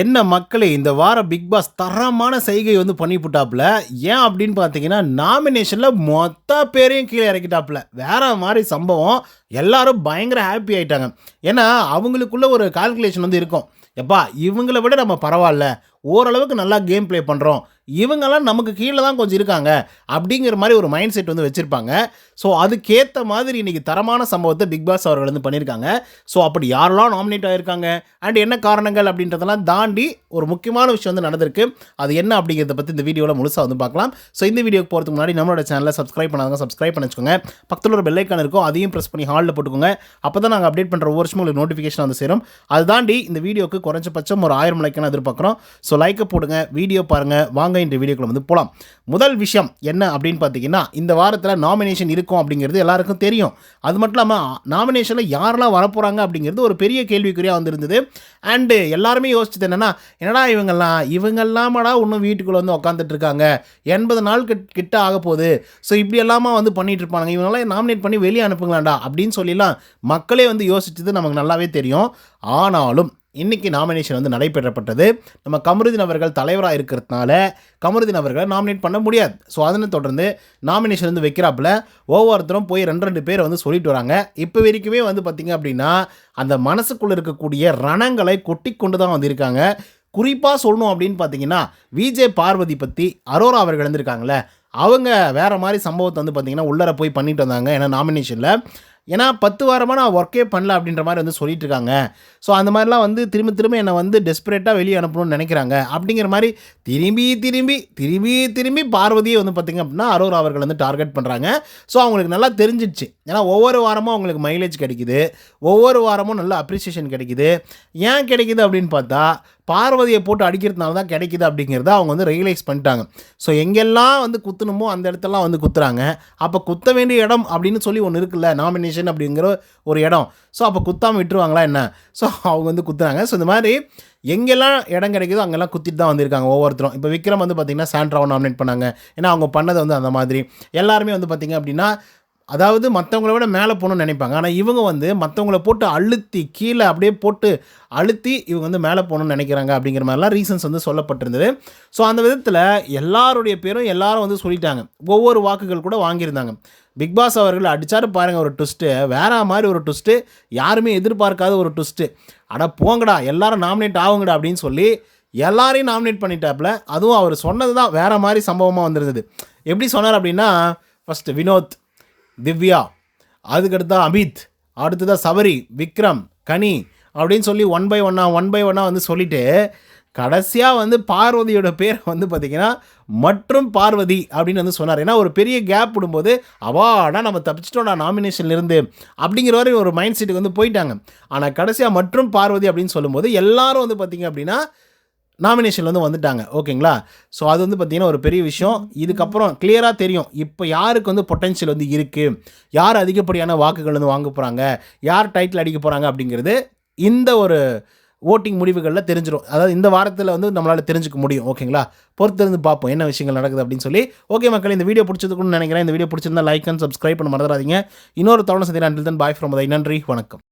என்ன மக்களே இந்த வாரம் பிக் பாஸ் தரமான செய்கை வந்து பண்ணிவிட்டாப்புல ஏன் அப்படின்னு பார்த்தீங்கன்னா நாமினேஷனில் மொத்த பேரையும் கீழே இறக்கிட்டாப்புல. வேற மாதிரி சம்பவம். எல்லாரும் பயங்கர ஹாப்பி ஆயிட்டாங்க. ஏன்னா அவங்களுக்குள்ள ஒரு கால்குலேஷன் வந்து இருக்கும். எப்பா இவங்கள விட நம்ம பரவாயில்ல. ஓரளவுக்கு நல்லா கேம் ப்ளே பண்ணுறோம் இவங்கெல்லாம் நமக்கு கீழே தான் கொஞ்சம் இருக்காங்க. அப்படிங்கிற மாதிரி ஒரு மைண்ட் செட் வந்து வச்சுருப்பாங்க. ஸோ அதுக்கேற்ற மாதிரி இன்றைக்கி தரமான சம்பவத்தை பிக் பாஸ் அவர்கள் வந்து பண்ணியிருக்காங்க. ஸோ அப்படி யாரெல்லாம் நாமினேட் ஆகியிருக்காங்க அண்ட் என்ன காரணங்கள் அப்படின்றதெல்லாம் தாண்டி ஒரு முக்கியமான விஷயம் வந்து நடந்திருக்கு. அது என்ன அப்படிங்கிறத பற்றி இந்த வீடியோவில் முழுசாக வந்து பார்க்கலாம். ஸோ இந்த வீடியோக்கு போகிறதுக்கு முன்னாடி நம்மளோட சேனலை சப்ஸ்கிரைப் பண்ணாதவங்க சப்ஸ்கிரைப் பண்ணி வச்சுக்கோங்க பக்கத்தில் ஒரு பெல்லைக்கான இருக்கும். அதையும் ப்ரெஸ் பண்ணி ஹாலில் போட்டுக்கோங்க. அப்போ தான் நாங்கள் அப்டேட் பண்ணுற ஒவ்வொரு வருஷமும் உங்களுக்கு நோட்டிஃபிகேஷன் வந்து சேரும். அது தாண்டி இந்த வீடியோக்கு குறைஞ்சபட்சம் ஒரு ஆயிரம் லைக்கான எதிர்பார்க்குறோம். ஸோ ஸோ லைக்கை போடுங்க வீடியோ பாருங்கள் வாங்க இந்த வீடியோக்குள்ள வந்து போகலாம் முதல் விஷயம் என்ன அப்படின்னு பார்த்தீங்கன்னா இந்த வாரத்தில் நாமினேஷன் இருக்கும் அப்படிங்கிறது எல்லாருக்கும் தெரியும். அது மட்டும் இல்லாமல் நாமினேஷனில் யாரெல்லாம் வரப்போகிறாங்க அப்படிங்கிறது ஒரு பெரிய கேள்விக்குறியாக வந்திருந்தது. அண்டு எல்லாருமே யோசிச்சது என்னென்னா என்னடா இவங்கெல்லாம் இவங்கெல்லாமடா இன்னும் வீட்டுக்குள்ளே வந்து உட்காந்துட்டு இருக்காங்க. எண்பது நாள் கிட் கிட்ட ஆக போகுது. ஸோ இப்படி எல்லாமா வந்து பண்ணிகிட்டு இருப்பாங்க இவங்களாம் நாமினேட் பண்ணி வெளியே அனுப்புங்களாண்டா? அப்படின்னு சொல்லிலாம் மக்களே வந்து யோசிச்சது நமக்கு நல்லாவே தெரியும். ஆனாலும் இன்றைக்கி நாமினேஷன் வந்து நடைபெறப்பட்டது. நம்ம கமருதீன் அவர்கள் தலைவராக இருக்கிறதுனால கமருதீன் அவர்களை நாமினேட் பண்ண முடியாது. ஸோ அதனை தொடர்ந்து நாமினேஷன் வந்து வைக்கிறாப்புல. ஒவ்வொருத்தரும் போய் ரெண்டு ரெண்டு பேர் வந்து சொல்லிட்டு வராங்க. இப்போ வரைக்குமே வந்து பார்த்திங்க அப்படின்னா அந்த மனசுக்குள்ளே இருக்கக்கூடிய ரணங்களை கொட்டி கொண்டு தான் வந்திருக்காங்க குறிப்பாக சொல்லணும் அப்படின்னு பார்த்தீங்கன்னா விஜய் பார்வதி பற்றி அரோரா அவர்கள் இருந்திருக்காங்களே அவங்க வேறு மாதிரி சம்பவத்தை வந்து பார்த்திங்கன்னா உள்ளர போய் பண்ணிட்டு வந்தாங்க. ஏன்னா நாமினேஷனில் ஏன்னா பத்து வாரமாக நான் ஒர்க்கே பண்ணல அப்படின்ற மாதிரி வந்து சொல்லிட்டு இருக்காங்க. ஸோ அந்த மாதிரிலாம் வந்து திரும்ப திரும்ப என்னை வந்து டெஸ்பரேட்டாக வெளியே அனுப்பணும்னு நினைக்கிறாங்க. அப்படிங்கிற மாதிரி திரும்பி திரும்பி திரும்பி திரும்பி பார்வதியை வந்து பார்த்திங்க அப்படின்னா அரோரா அவர்கள் வந்து டார்கெட் பண்ணுறாங்க ஸோ அவங்களுக்கு நல்லா தெரிஞ்சிடுச்சு. ஏன்னா ஒவ்வொரு வாரமும் அவங்களுக்கு மைலேஜ் கிடைக்குது. ஒவ்வொரு வாரமும் நல்ல அப்ரிசியேஷன் கிடைக்குது. ஏன் கிடைக்குது அப்படின்னு பார்த்தா பார்வதியை போட்டு அடிக்கிறதுனால தான் கிடைக்குது அப்படிங்கிறத அவங்க வந்து ரியலைஸ் பண்ணிட்டாங்க. ஸோ எங்கெல்லாம் வந்து குத்தணுமோ அந்த இடத்தெல்லாம் வந்து குத்துறாங்க. அப்போ குத்த வேண்டிய இடம் அப்படின்னு சொல்லி ஒன்று இருக்குல்ல நாமினேஷன் அப்படிங்கிற ஒரு இடம். ஸோ அப்போ குத்தாமல் விட்டுருவாங்களா என்ன? ஸோ அவங்க வந்து குத்துறாங்க. ஸோ இந்த மாதிரி எங்கெல்லாம் இடம் கிடைக்குதோ அங்கெல்லாம் குத்திட்டு தான் வந்திருக்காங்க ஒவ்வொருத்தரும். இப்போ விக்ரம் வந்து பார்த்திங்கன்னா சாண்ட்ராவை நாமினேட் பண்ணாங்க. ஏன்னா அவங்க பண்ணது வந்து அந்த மாதிரி. எல்லாருமே வந்து பார்த்திங்க அப்படின்னா அதாவது மற்றவங்கள விட மேலே போகணும்னு நினைப்பாங்க. ஆனால் இவங்க வந்து மற்றவங்கள போட்டு அழுத்தி கீழே அப்படியே போட்டு அழுத்தி இவங்க வந்து மேலே போகணும்னு நினைக்கிறாங்க அப்படிங்கிற மாதிரிலாம் ரீசன்ஸ் வந்து சொல்லப்பட்டிருந்தது. ஸோ அந்த விதத்தில் எல்லாருடைய பேரும் எல்லாரும் வந்து சொல்லிட்டாங்க. ஒவ்வொரு வாக்குகள் கூட வாங்கியிருந்தாங்க. பிக் பாஸ் அவர்கள் அடித்தாரு பாருங்கள் ஒரு ட்விஸ்ட்டு வேற மாதிரி ஒரு ட்விஸ்ட்டு யாருமே எதிர்பார்க்காத ஒரு ட்விஸ்ட்டு அட போங்கடா எல்லாரும் நாமினேட் ஆகுங்கடா அப்படின்னு சொல்லி எல்லாரையும் நாமினேட் பண்ணிட்டாப்புல. அதுவும் அவர் சொன்னது தான் வேறு மாதிரி சம்பவமாக வந்திருந்தது. எப்படி சொன்னார் அப்படின்னா ஃபஸ்ட்டு வினோத் திவ்யா அதுக்கடுத்தா அமித் அடுத்ததாக சபரி விக்ரம் கனி அப்படின்னு சொல்லி ஒன் பை ஒன்னாக ஒன் பை ஒன்னாக வந்து சொல்லிவிட்டு கடைசியாக வந்து பார்வதியோட பேர் வந்து பார்த்திங்கன்னா மற்றும் பார்வதி அப்படின்னு வந்து சொன்னார். ஏன்னா ஒரு பெரிய கேப் விடும்போது அவாடா நம்ம தப்பிச்சிட்டோம்டா நாமினேஷன்லேருந்து அப்படிங்கிற வரை ஒரு மைண்ட் செட்டுக்கு வந்து போயிட்டாங்க. ஆனால் கடைசியாக மற்றும் பார்வதி அப்படின்னு சொல்லும்போது எல்லாரும் வந்து பார்த்திங்க அப்படின்னா நாமினேஷனில் வந்து வந்துட்டாங்க. ஓகேங்களா ஸோ அது வந்து பார்த்திங்கன்னா ஒரு பெரிய விஷயம். இதுக்கப்புறம் கிளியராக தெரியும். இப்போ யாருக்கு வந்து பொட்டென்ஷியல் வந்து இருக்குது யார் அதிகப்படியான வாக்குகள் வந்து வாங்க போகிறாங்க யார் டைட்டில் அடிக்க போகிறாங்க அப்படிங்கிறது இந்த ஒரு ஓட்டிங் முடிவுகளில் தெரிஞ்சிடும் அதாவது இந்த வாரத்தில் வந்து நம்மளால் தெரிஞ்சுக்க முடியும். ஓகேங்களா பொறுத்திருந்து பார்ப்போம். என்ன விஷயங்கள் நடக்குது அப்படின்னு சொல்லி. ஓகே மக்கள் இந்த வீடியோ பிடிச்சதுக்குன்னு நினைக்கிறேன். இந்த வீடியோ பிடிச்சிருந்தா லைக் அண்ட் சப்ஸ்கிரைப் பண்ண மறந்துடாதீங்க. இன்னொரு தவணை சந்திரா அண்டில் தன் பாய் ஃப்ரம் நன்றி. வணக்கம்.